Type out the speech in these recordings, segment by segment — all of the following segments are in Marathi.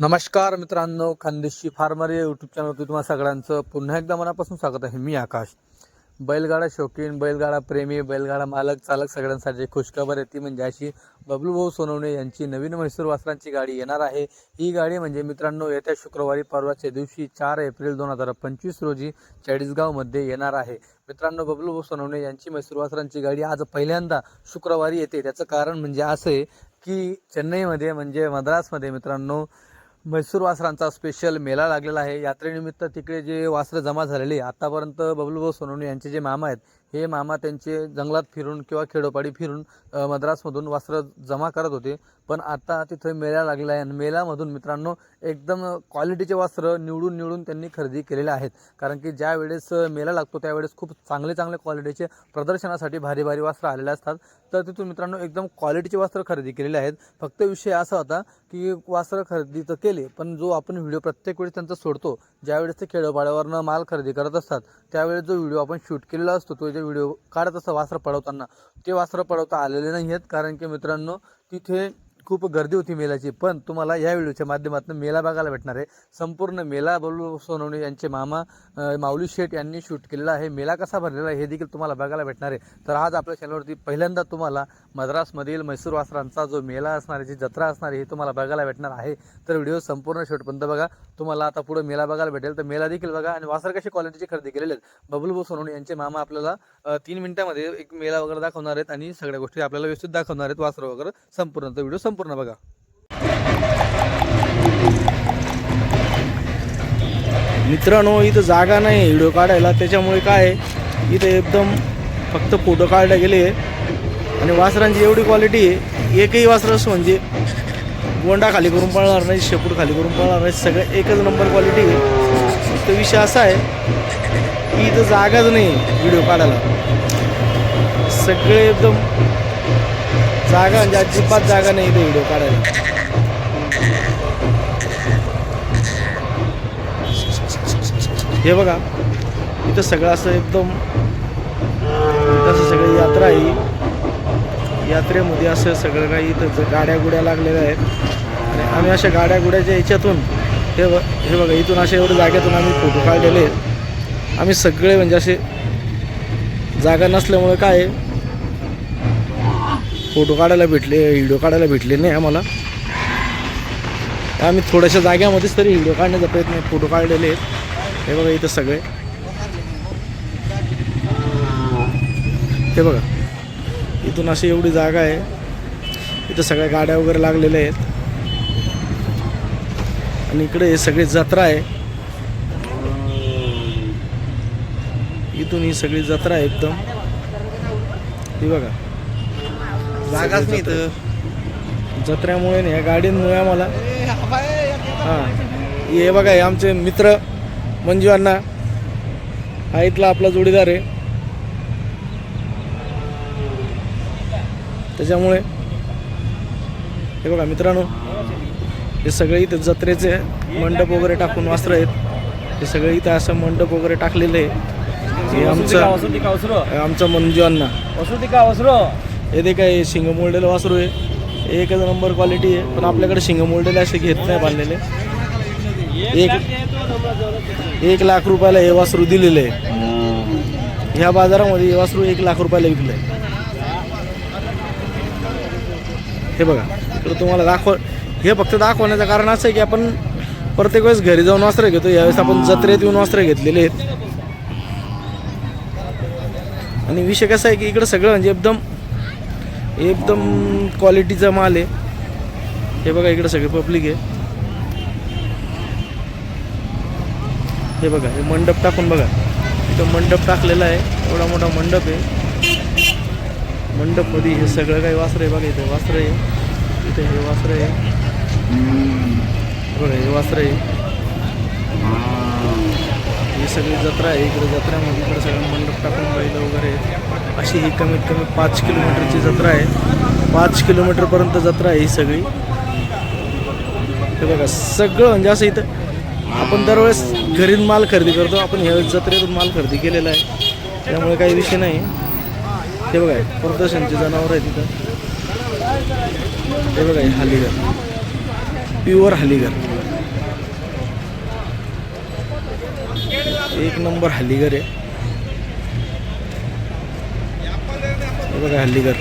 नमस्कार मित्रांनो खानदेशी फार्मर या यूट्यूब चॅनलवरती तुम्हाला सगळ्यांचं पुन्हा एकदा मनापासून स्वागत आहे. मी आकाश. बैलगाडा शौकीन बैलगाडा प्रेमी बैलगाडा मालक चालक सगळ्यांसाठी खुशखबर आहे. ती म्हणजे अशी बबलूभाऊ सोनवणे यांची नवीन म्हैसूर वासरांची गाडी येणार आहे. ही गाडी म्हणजे मित्रांनो येत्या शुक्रवारी परवाच्या दिवशी चार एप्रिल दोन हजार पंचवीस रोजी चाळीसगावमध्ये येणार आहे. मित्रांनो बबलू भाऊ सोनवणे यांची म्हैसूर वासरांची गाडी आज पहिल्यांदा शुक्रवारी येते. त्याचं कारण म्हणजे असं आहे की चेन्नईमध्ये म्हणजे मद्रासमध्ये मित्रांनो म्हैसूर वासरांचा स्पेशल मेळा लागलेला आहे. यात्रेनिमित्त तिकडे जे वासरं जमा झालेली आहे आतापर्यंत बबलूभाऊ सोनवणे यांचे जे मामा आहेत हे मामा त्यांचे जंगलात फिरून किंवा खेडोपाडी फिरून मद्रासमधून वस्त्र जमा करत होते. पण आता तिथं मेळा लागलेला आहे. आणि मेळ्यामधून मित्रांनो एकदम क्वालिटीचे वस्त्र निवडून निवडून त्यांनी खरेदी केलेले आहेत. कारण की ज्या वेळेस मेळा लागतो त्यावेळेस खूप चांगले चांगले क्वालिटीचे प्रदर्शनासाठी भारी भारी वस्त्र आलेले असतात. तर तिथून मित्रांनो एकदम क्वालिटीचे वस्त्र खरेदी केलेले आहेत. फक्त विषय असा होता की वस्त्र खरेदी तर केले पण जो आपण व्हिडिओ प्रत्येक वेळेस त्यांचा सोडतो ज्यावेळेस ते खेडोपाड्यावरनं माल खरेदी करत असतात त्यावेळेस जो व्हिडिओ आपण शूट केलेला असतो तो जे व्हिडिओ काढत असतं वासरं पळवताना ते वासरं पळवता आलेले नाही आहेत कारण की मित्रांनो तिथे खूप गर्दी होती मेलाची पण तुम्हाला या व्हिडिओच्या माध्यमातून मेला बघायला भेटणार आहे. संपूर्ण मेला बलू सोनवणे यांचे मामा माऊली शेठ यांनी शूट केलेला आहे. मेला कसा भरलेला आहे हे देखील तुम्हाला बघायला भेटणार आहे. तर आज आपल्या चॅनलवरती पहिल्यांदा तुम्हाला मद्रासमधील मैसूर वासरांचा जो मेला असणार आहे जी जत्रा असणार आहे हे तुम्हाला बघायला भेटणार आहे. तर व्हिडिओ संपूर्ण शेवटपर्यंत बघा. तुम्हाला आता पुढे मेला बघायला भेटेल तर मेला देखील बघा. आणि वासर कशी क्वालिटीची खरेदी केलेले आहेत. बबलू सोनवणे यांचे मामा आपल्याला तीन मिनिटामध्ये एक मेला वगैरे दाखवणार आहेत आणि सगळ्या गोष्टी आपल्याला व्यवस्थित दाखवणार आहेत. वासर वगैरे संपूर्ण. तर व्हिडिओ संपूर्ण बघा. मित्रांनो इथं जागा नाही व्हिडिओ काढायला. त्याच्यामुळे काय इथे इथं एकदम फक्त फोटो काढले गेले आणि वासरांची एवढी क्वालिटी आहे एकही वासर असं म्हणजे गोंडा खाली करून पळणार नाही शेपूट खाली करून पळणार नाही सगळं एकच नंबर क्वालिटी आहे. तो विषय असा आहे की इथं जागाच नाही व्हिडिओ काढायला. सगळे एकदम जागा म्हणजे अजिबात जागा नाही इथे व्हिडिओ काढायला. हे बघा इथं सगळं असं एकदम इथं सगळी यात्रा आहे. यात्रेमध्ये असं सगळं काही इथं गाड्या गुड्या लागलेल्या आहेत. आणि आम्ही अशा गाड्या गुड्याच्या याच्यातून हे ब हे बघा इथून अशा एवढ्या जागेतून आम्ही फोटो काढलेले आहेत. आम्ही सगळे म्हणजे असे जागा नसल्यामुळे काय आहे, फोटो काढायला भेटले व्हिडिओ काढायला भेटले नाही आम्हाला. आम्ही थोड्याशा जाग्यामध्येच तरी व्हिडिओ काढण्याचा प्रयत्न फोटो काढलेले आहेत. हे बघा इथं सगळे. हे बघा इथून अशी एवढी जागा आहे. इथं सगळ्या गाड्या वगैरे लागलेल्या आहेत. आणि इकडे हे सगळी जत्रा आहे. इथून ही सगळी जत्रा आहे एकदम. ही बघा. जागाच नाही तर जत्रेमुळे नाही या गाडींमुळे आम्हाला. हां. हे बघा हे आमचे मित्र मंजू अण्णा. हा इथला आपला जोडीदार आहे. त्याच्यामुळे हे बघा मित्रांनो हे सगळे इथं जत्रेचे मंडप वगैरे टाकून वस्त्र आहेत. हे सगळे इथं असं मंडप वगैरे टाकलेले आहे. हे आमचं आमचं मंजू अण्णा. हे ते काय शिंग मोल्डेलं वासरू आहे एकच नंबर क्वालिटी आहे पण आपल्याकडे शिंग मोल्डेला असे घेत नाही बांधलेले. एक एक लाख रुपयाला हे वासरू दिलेलं आहे. ह्या बाजारामध्ये हे वासरू एक लाख रुपयाला विकलं आहे हे बघा तर तुम्हाला दाखव हे फक्त दाखवण्याचं कारण असं आहे की आपण प्रत्येक वेळेस घरी जाऊन वस्त्र घेतो यावेळेस आपण जत्रेत येऊन वस्त्र घेतलेले आहेत. आणि विषय कसा आहे की इकडं सगळं म्हणजे एकदम एकदम क्वालिटीचा माल आहे. हे बघा इकडे सगळे पब्लिक आहे. हे बघा हे मंडप टाकून बघा. इथं मंडप टाकलेला आहे. एवढा मोठा मंडप आहे. मंडपमध्ये हे सगळं काही वासरं आहे बघा इथं वासरं आहे. इथं हे वासरं आहे. बघा हे वासरं आहे. ही सगळी जत्रा आहे. इकडे जत्रेमध्ये इकडे सगळं मंडप टाकून बैल वगैरे अशी ही कमीत कमी पाच किलोमीटरची जत्रा आहे. पाच किलोमीटरपर्यंत जत्रा आहे ही सगळी. हे बघा सगळं म्हणजे असं इथं आपण दरवेळेस घरी माल खरेदी करतो. आपण ह्या जत्रेतून माल खरेदी केलेला आहे. त्यामुळे काही विषय नाही. हे बघा प्रदर्शनचे जनावर आहे तिथं हे बघा हालीघर. हालीगर प्युअर हालीगर एक नंबर हल्लीगर आहे. बघा हल्लीगर.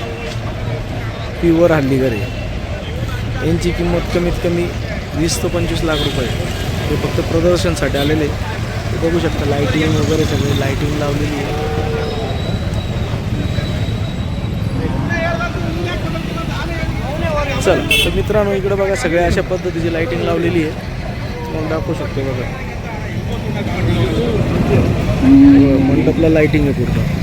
प्युअर हल्लीगर आहे. यांची किंमत कमीत कमी वीस ते पंचवीस लाख रुपये हे फक्त प्रदर्शनसाठी आलेले आहे. बघू शकता लाईटिंग वगैरे सगळे लाईटिंग लावलेली आहे. चल तर मित्रांनो इकडे बघा सगळ्या अशा पद्धतीची लाईटिंग लावलेली आहे. मग दाखवू शकतो बघा, मंडपला लाइटिंग आहे पूर्ण.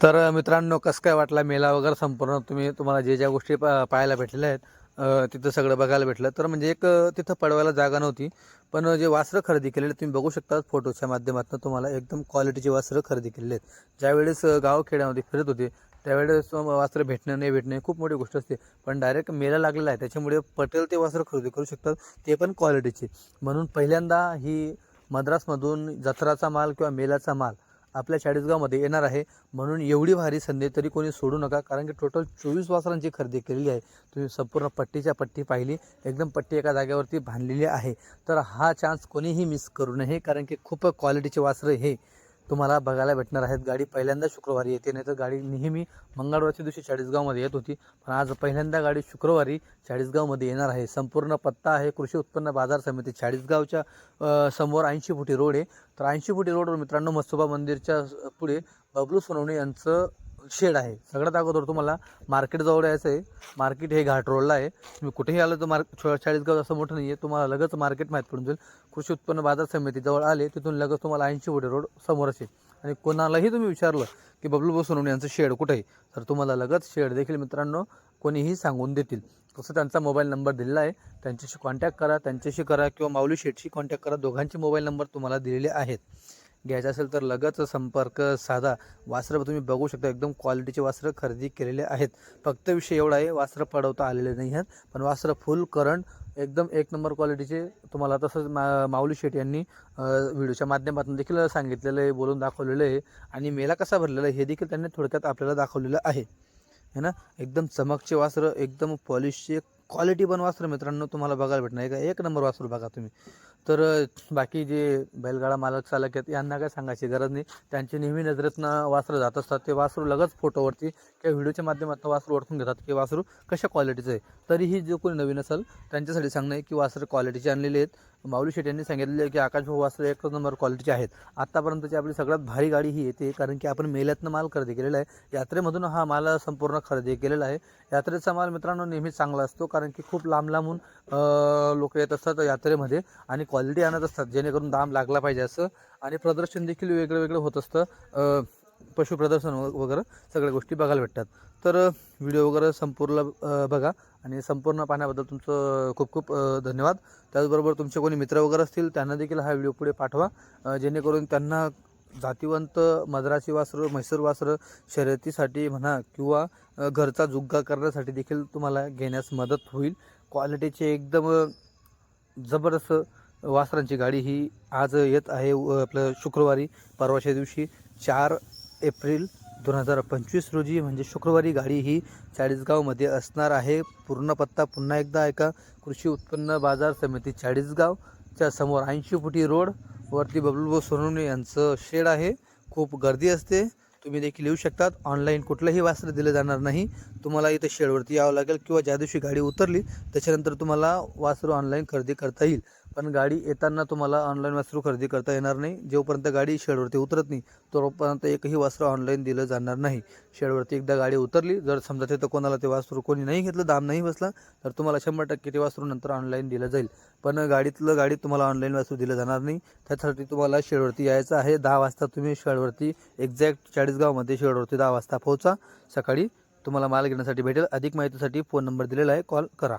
तर मित्रांनो कसं काय वाटला मेला वगैरे संपूर्ण? तुम्ही तुम्हाला जे ज्या गोष्टी पा- पाहायला भेटलेल्या आहेत तिथं सगळं बघायला भेटलं. तर म्हणजे एक तिथं पडवायला जागा नव्हती पण जे वस्त्र खरेदी केलेले तुम्ही बघू शकता फोटोच्या माध्यमातून तुम्हाला एकदम क्वालिटीचे वस्त्र खरेदी केलेले आहेत. ज्यावेळेस गाव गावखेड्यामध्ये फिरत होते त्यावेळेस वस्त्र भेटणं नाही भेटणं खूप मोठी गोष्ट असते. पण डायरेक्ट मेला लागलेला आहे. त्याच्यामुळे पटेल ते वस्त्र खरेदी करू शकतात. ते पण क्वालिटीचे म्हणून पहिल्यांदा ही मद्रासमधून जत्राचा माल किंवा मेलाचा माल आपल्या चाळीसगावमध्ये येणार आहे. म्हणून एवढी भारी संधी तरी कोणी सोडू नका. कारण की टोटल चोवीस वासरांची खरेदी केलेली आहे. तुम्ही संपूर्ण पट्टीच्या पट्टी पाहिली. एकदम पट्टी एका जागेवरती बांधलेली आहे. तर हा चान्स कोणीही मिस करू नये. कारण की खूप क्वालिटीचे वासरं हे. तुम्हाला बघायला भेटणार आहेत. गाडी पहिल्यांदा शुक्रवारी येते नाही तर गाडी नेहमी मंगळवारच्या दिवशी चाळीसगावमध्ये येत होती. पण आज पहिल्यांदा गाडी शुक्रवारी चाळीसगावमध्ये येणार आहे. संपूर्ण पत्ता आहे कृषी उत्पन्न बाजार समिती चाळीसगावच्या समोर ऐंशी फुटी रोड आहे. तर ऐंशी फुटी रोडवर मित्रांनो मस्तोबा मंदिरच्या स- पुढे बबलू सोनवणे यांचं शेड आहे. सगळ्यात अगोदर तुम्हाला मार्केट जवळ यायचं आहे. मार्केट हे घाट रोडला आहे. तुम्ही कुठेही आलं तर मार्क चाळीसगाव असं मोठं नाही आहे तुम्हाला लगेच मार्केट माहीत पडून जाईल. कृषी उत्पन्न बाजार समिती जवळ आले तिथून लगेच तुम्हाला ऐंशी फुटे रोड समोरच आहे आणि कोणालाही तुम्ही विचारलं की बबलू सोनवणे यांचं शेड कुठे आहे? तर तुम्हाला लगेच शेड देखील मित्रांनो कोणीही सांगून देतील. तसं त्यांचा मोबाईल नंबर दिलेला आहे. त्यांच्याशी कॉन्टॅक्ट करा. त्यांच्याशी करा किंवा माऊली शेटशी कॉन्टॅक्ट करा. दोघांचे मोबाईल नंबर तुम्हाला दिलेले आहेत. घ्यायचं असेल तर लगेच संपर्क साधा. वासरं तुम्ही बघू शकता एकदम क्वालिटीचे वासरं खरेदी केलेले आहेत. फक्त विषय एवढा आहे वासरं पडवता आलेले नाही आहेत पण वासरं फुल करंट एकदम एक नंबर क्वालिटीचे तुम्हाला तसंच मा माऊली शेठ यांनी व्हिडिओच्या माध्यमातून देखील सांगितलेलं आहे बोलून दाखवलेलं आहे. आणि मेला कसा भरलेला आहे हे देखील त्यांनी थोडक्यात आपल्याला दाखवलेलं आहे. है ना? एकदम चमकचे वासरं एकदम पॉलिशचे क्वालिटी पण वासरं मित्रांनो तुम्हाला बघायला भेटणार. का एक नंबर वासरू बघा तुम्ही. तर बाकी जे बैलगाडा मालक चालक आहेत यांना काय सांगायची गरज नाही. त्यांची नेहमी नजरेतनं वासरं जात असतात. ते वासरू लगेच फोटोवरती किंवा व्हिडिओच्या माध्यमातून वासरू ओळखून घेतात की वासरू कशा क्वालिटीचं आहे. तरीही जो कोणी नवीन असेल त्यांच्यासाठी सांगणं आहे की वासरं क्वालिटीचे आणलेले आहेत. माऊली शेट यांनी सांगितलेलं की आकाश भाऊ वासरं एक नंबर क्वालिटीचे आहेत. आत्तापर्यंतची आपली सगळ्यात भारी गाडी ही येते कारण की आपण मेल्यातनं माल खरेदी केलेला आहे. यात्रेमधून हा माल संपूर्ण खरेदी केलेला आहे. यात्रेचा माल मित्रांनो नेहमीच चांगला असतो कारण की खूप लांब लांबून लोक येत असतात यात्रेमध्ये. आणि क्वालिटी आणत असतात जेणेकरून दाम लागला पाहिजे असं. आणि प्रदर्शन देखील वेगळं वेगळं होत असतं. पशु प्रदर्शन व- वगैरे सगळ्या गोष्टी बघायला भेटतात. तर व्हिडिओ वगैरे संपूर्ण बघा. आणि संपूर्ण पाहण्याबद्दल तुमचं खूप खूप धन्यवाद. त्याचबरोबर तुमचे कोणी मित्र वगैरे असतील त्यांना देखील हा व्हिडिओ पुढे पाठवा. जेणेकरून त्यांना जातीवंत मद्रासी वासरं म्हैसूर वासरं शर्यतीसाठी म्हणा किंवा घरचा जुग्गा करण्यासाठी देखील तुम्हाला घेण्यास मदत होईल. क्वालिटीचे एकदम जबरदस्त वासरांची गाडी ही आज येत आहे आपलं शुक्रवारी परवाच्या दिवशी चार एप्रिल दोन हजार पंचवीस रोजी. म्हणजे शुक्रवारी गाडी ही चाळीसगावमध्ये असणार आहे. पूर्ण पत्ता पुन्हा एकदा ऐका. कृषी उत्पन्न बाजार समिती चाळीसगावच्या समोर ऐंशी फुटी रोड वरती बबलूभाऊ सोनवणे यांचं शेड आहे. खूप गर्दी असते. तुम्ही देखील येऊ शकतात. ऑनलाईन कुठलंही वास्त्र दिलं जाणार नाही. तुम्हाला इथं शेडवरती यावं लागेल किंवा ज्या दिवशी गाडी उतरली त्याच्यानंतर तुम्हाला वासरू ऑनलाईन खरेदी करता येईल. पण गाडी येताना तुम्हाला ऑनलाईन वासरू खरेदी करता येणार नाही. जोपर्यंत गाडी शेडवरती उतरत नाही तोपर्यंत एकही वासरू ऑनलाईन दिलं जाणार नाही. शेडवरती एकदा गाडी उतरली जर समजा तिथं कोणाला ते वासरू कोणी नाही घेतलं दाम नाही बसला तर तुम्हाला शंभर टक्के ते वासरू नंतर ऑनलाईन दिलं जाईल. पण गाडीतलं गाडीत तुम्हाला ऑनलाईन वासरू दिलं जाणार नाही. त्यासाठी तुम्हाला शेडवरती यायचं आहे. दहा वाजता तुम्ही शेडवरती एक्झॅक्ट चाळीसगावमध्ये शेडवरती दहा वाजता पोहोचा. सकाळी तुम्हाला माल घेण्यासाठी भेटेल. अधिक माहितीसाठी फोन नंबर दिलेला आहे. कॉल करा.